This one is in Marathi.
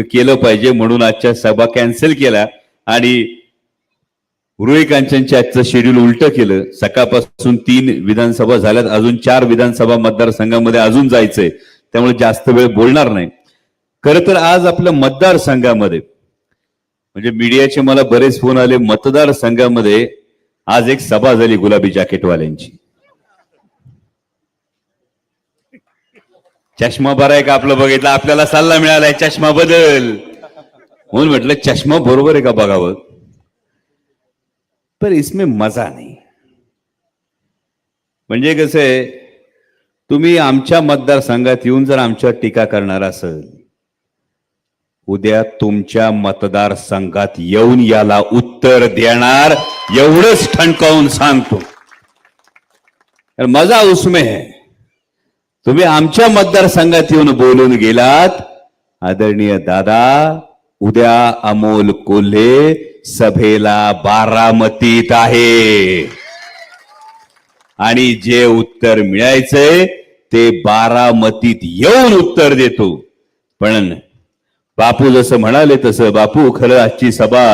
केलं पाहिजे म्हणून आजच्या सभा कॅन्सल केल्या. आणि रुई कांचनच्या आजचं शेड्यूल उलट केलं. सकाळपासून तीन विधानसभा झाल्यात. अजून चार विधानसभा मतदारसंघामध्ये अजून जायचंय. त्यामुळे जास्त वेळ बोलणार नाही. खरं तर आज आपल्या मतदारसंघामध्ये म्हणजे मीडियाचे मला बरेच फोन आले मतदारसंघामध्ये आज एक सभा झाली गुलाबी जॅकेटवाल्यांची. चष्मा बरा आहे का आपलं बघितलं? आपल्याला सल्ला मिळालाय चष्मा बदल. म्हणून म्हटलं चष्मा बरोबर आहे का बघावं? पर इसमें मजा नाही. म्हणजे कसं आहे तुम्ही आमच्या मतदारसंघात येऊन जर आमच्यावर टीका करणार असेल उद्या तुमच्या मतदारसंघात येऊन याला उत्तर देणार एवढंच ठणकावून सांगतो. मजा उसमे है. तुम्ही आमच्या मतदारसंघात येऊन बोलून गेलात. आदरणीय दादा उद्या अमोल कोल्हे सभेला बारामतीत आहे. आणि जे उत्तर मिळायचंय ते बारामतीत येऊन उत्तर देतो. पण बापू जसं म्हणाले तसं बापू खरं आजची सभा